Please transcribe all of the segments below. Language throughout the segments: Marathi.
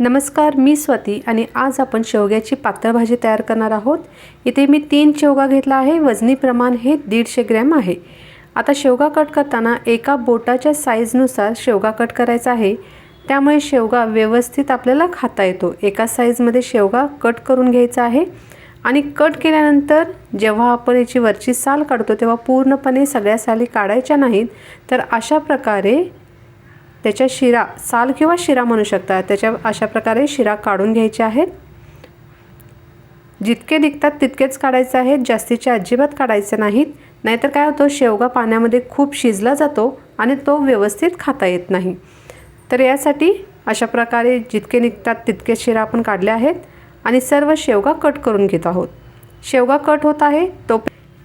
नमस्कार मी स्वाती आणि आज आपण शेवग्याची पातळ भाजी तयार करणार आहोत. इथे मी तीन शेवगा घेतला आहे वजनी प्रमाण हे दीडशे ग्रॅम आहे. आता शेवगा कट करताना एका बोटाच्या साईजनुसार शेवगा कट करायचा आहे. त्यामुळे शेवगा व्यवस्थित आपल्याला खाता येतो. एका साईजमध्ये शेवगा कट करून घ्यायचा आहे आणि कट केल्यानंतर जेव्हा आपण याची वरची साल काढतो तेव्हा पूर्णपणे सगळ्या साली काढायच्या नाहीत तर अशा प्रकारे त्याच्या शिरा साल किंवा शिरा म्हणू शकता. त्याच्या अशा प्रकारे शिरा काढून घ्यायचे आहेत. जितके निघतात तितकेच काढायचे आहेत. जास्तीचे अजिबात काढायचे नाहीत. नाहीतर काय होतं शेवगा पाण्यामध्ये खूप शिजला जातो आणि तो व्यवस्थित खाता येत नाही. तर यासाठी अशा प्रकारे जितके निघतात तितके शिरा आपण काढले आहेत आणि सर्व शेवगा कट करून घेत आहोत. शेवगा कट होत आहे तो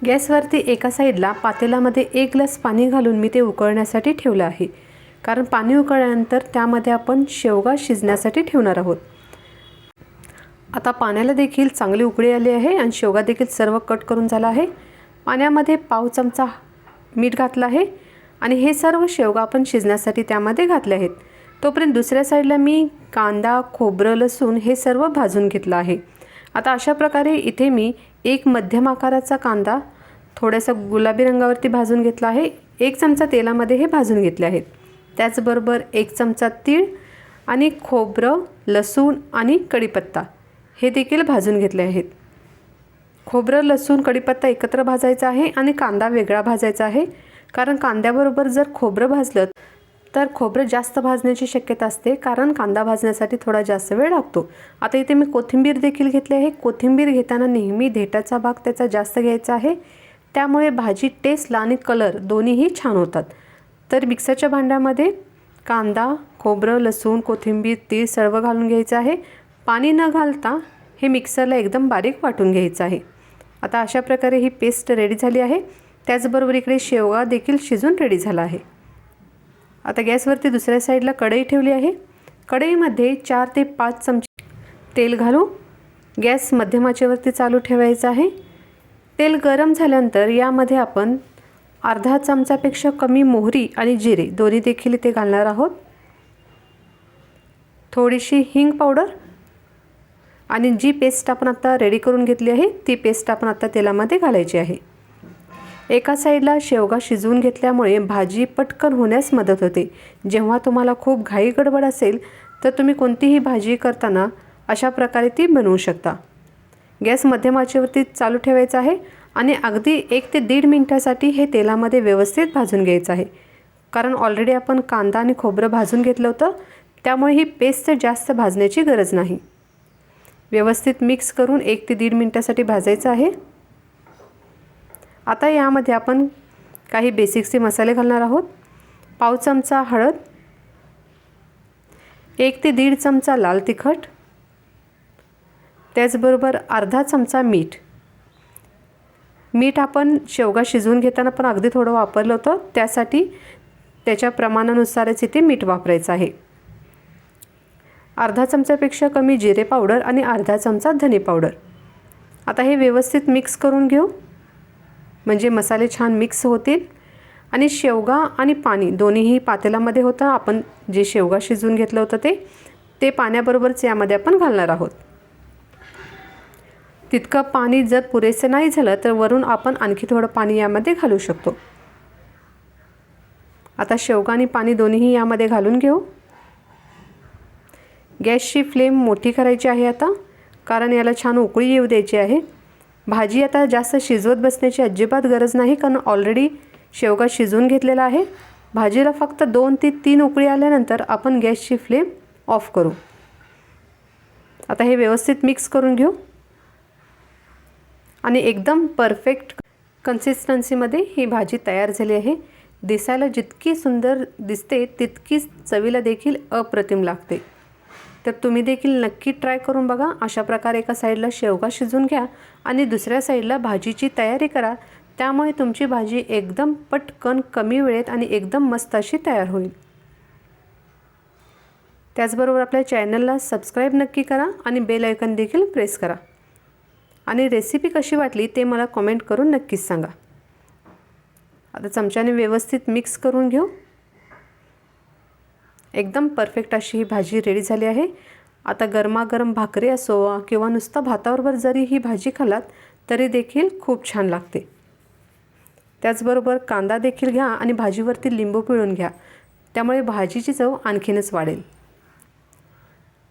गॅसवरती एका साईडला पातेलामध्ये एक ग्लास पाणी घालून मी ते उकळण्यासाठी ठेवलं आहे. कारण पाणी उकळल्यानंतर त्यामध्ये आपण शेवगा शिजण्यासाठी ठेवणार आहोत. आता पाण्याला देखील चांगली उकळी आली आहे आणि शेवगा देखील सर्व कट करून झाला आहे. पाण्यामध्ये पाव चमचा मीठ घातलं आहे आणि हे सर्व शेवगा आपण शिजण्यासाठी त्यामध्ये घातले आहेत. तोपर्यंत दुसऱ्या साईडला मी कांदा खोबरं लसूण हे सर्व भाजून घेतलं आहे. आता अशा प्रकारे इथे मी एक मध्यम आकाराचा कांदा थोडासा गुलाबी रंगावरती भाजून घेतला आहे. एक चमचा तेलामध्ये हे भाजून घेतले आहेत. त्याचबरोबर एक चमचा तीळ आणि खोबरं लसूण आणि कढीपत्ता. हे देखील भाजून घेतले आहेत. खोबरं लसूण कढीपत्ता एकत्र भाजायचा आहे आणि कांदा वेगळा भाजायचा आहे. कारण कांद्याबरोबर जर खोबरं भाजलं तर खोबरं जास्त भाजण्याची शक्यता असते. कारण कांदा भाजण्यासाठी थोडा जास्त वेळ लागतो. आता इथे मी कोथिंबीर देखील घेतली आहे. कोथिंबीर घेताना नेहमी देठाचा भाग त्याचा जास्त घ्यायचा आहे. त्यामुळे भाजी टेस्टला आणि कलर दोन्हीही छान होतात. तर मिक्सरच्या भांड्यामध्ये कांदा खोबरं लसूण कोथिंबीर तीळ सर्व घालून घ्यायचं आहे. पाणी न घालता हे मिक्सरला एकदम बारीक वाटून घ्यायचं आहे. आता अशा प्रकारे ही पेस्ट रेडी झाली आहे. त्याचबरोबर इकडे शेवगा देखील शिजून रेडी झाला आहे. आता गॅसवरती दुसऱ्या साईडला कढई ठेवली आहे. कढईमध्ये चार ते पाच चमचे तेल घालू गॅस मध्यमाचेवरती चालू ठेवायचा आहे. तेल गरम झाल्यानंतर यामध्ये आपण अर्धा चमचापेक्षा कमी मोहरी आणि जिरे दोन्ही देखील इथे घालणार आहोत. थोडीशी हिंग पावडर आणि जी पेस्ट आपण आता रेडी करून घेतली आहे ती पेस्ट आपण आता तेलामध्ये घालायची आहे. एका साईडला शेवगा शिजवून घेतल्यामुळे भाजी पटकन होण्यास मदत होते. जेव्हा तुम्हाला खूप घाई गडबड असेल तर तुम्ही कोणतीही भाजी करताना अशा प्रकारे ती बनवू शकता. गॅस मध्यम आचेवरती चालू ठेवायचा आहे. आणि अगदी एक ते दीड मिनटासाठी हे तेलामध्ये व्यवस्थित भाजून घ्यायचं आहे. कारण ऑलरेडी आपण कांदा आणि खोबरं भाजून घेतलं होतं त्यामुळे ही पेस्ट जास्त भाजण्याची गरज नाही. व्यवस्थित मिक्स करून एक ते दीड मिनटासाठी भाजायचं आहे. आता यामध्ये आपण काही बेसिक्सचे मसाले घालणार आहोत. पाव चमचा हळद एक ते दीड चमचा लाल तिखट त्याचबरोबर अर्धा चमचा मीठ. मीठ आपण शेवगा शिजवून घेताना पण अगदी थोडं वापरलं होतं. त्यासाठी त्याच्या प्रमाणानुसारच इथे मीठ वापरायचं आहे. अर्धा चमचापेक्षा कमी जिरे पावडर आणि अर्धा चमचा धने पावडर. आता हे व्यवस्थित मिक्स करून घेऊ. म्हणजे मसाले छान मिक्स होतील. आणि शेवगा आणि पाणी दोन्हीही पातेलामध्ये होतं. आपण जे शेवगा शिजवून घेतलं होतं ते ते पाण्याबरोबरच यामध्ये आपण घालणार आहोत. तितकं पाणी जर पुरेसं नाही झालं तर वरून आपण आणखी थोडं पाणी यामध्ये घालू शकतो. आता शेवगा आणि पाणी दोन्हीही यामध्ये घालून घेऊ. गॅसची फ्लेम मोठी करायची आहे आता कारण याला छान उकळी येऊ द्यायची आहे. भाजी आता जास्त शिजवत बसण्याची अजिबात गरज नाही कारण ऑलरेडी शेवगा शिजवून घेतलेला आहे. भाजीला फक्त दोन ते तीन उकळी आल्यानंतर आपण गॅसची फ्लेम ऑफ करू. आता हे व्यवस्थित मिक्स करून घेऊ. आणि एकदम परफेक्ट कन्सिस्टन्सीमध्ये ही भाजी तयार झाली आहे. दिसायला जितकी सुंदर दिसते तितकीच चवीला देखील अप्रतिम लागते. तर तुम्ही देखील नक्की ट्राय करून बघा. अशा प्रकारे एका साईडला शेवगा शिजून घ्या आणि दुसऱ्या साईडला भाजीची तयारी करा. त्यामुळे तुमची भाजी एकदम पटकन कमी वेळेत आणि एकदम मस्त अशी तयार होईल. त्याचबरोबर आपल्या चॅनलला सबस्क्राईब नक्की करा आणि बेल आयकन देखील प्रेस करा. आणि रेसिपी कशी वाटली ते मला कमेंट करून नक्कीच सांगा. आता चमच्याने व्यवस्थित मिक्स करून घेऊ. एकदम परफेक्ट अशी ही भाजी रेडी झाली आहे. आता गरमागरम भाकरी असो किंवा नुसता भाताबरोबर जरी ही भाजी खालात तरी देखील खूप छान लागते. त्याचबरोबर कांदा देखील घ्या आणि भाजीवरती लिंबू पिळून घ्या. त्यामुळे भाजीची चव आणखीनच वाढेल.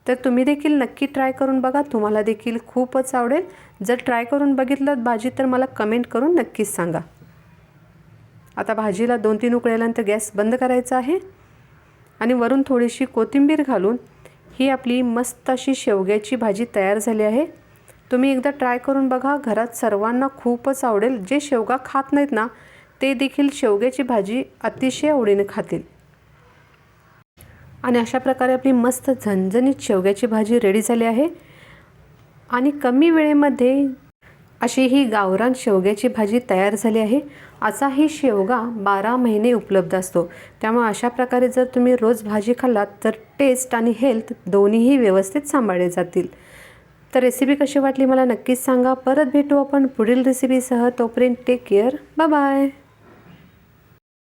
तर तुम्ही देखील नक्की ट्राय करून बघा. तुम्हाला देखील खूपच आवडेल. जर ट्राय करून बघितलं भाजी तर मला कमेंट करून नक्कीच सांगा. आता भाजीला दोन तीन उकळल्यानंतर गॅस बंद करायचा आहे. आणि वरून थोडीशी कोथिंबीर घालून ही आपली मस्त अशी शेवग्याची भाजी तयार झाली आहे. तुम्ही एकदा ट्राय करून बघा. घरात सर्वांना खूपच आवडेल. जे शेवगा खात नाहीत ना ते देखील शेवग्याची भाजी अतिशय आवडीने खातील. आणि अशा प्रकारे आपली मस्त झणझणीत शेवग्याची भाजी रेडी झाली आहे. आणि कमी वेळेमध्ये अशी ही गावरान शेवग्याची भाजी तयार झाली आहे. असा ही शेवगा बारा महिने उपलब्ध असतो. त्यामुळे अशा प्रकारे जर तुम्ही रोज भाजी खाल्लात तर टेस्ट आणि हेल्थ दोन्हीही व्यवस्थित सांभाळले जातील. तर रेसिपी कशी वाटली मला नक्कीच सांगा. परत भेटू आपण पुढील रेसिपीसह तोपर्यंत टेक केअर बाय बाय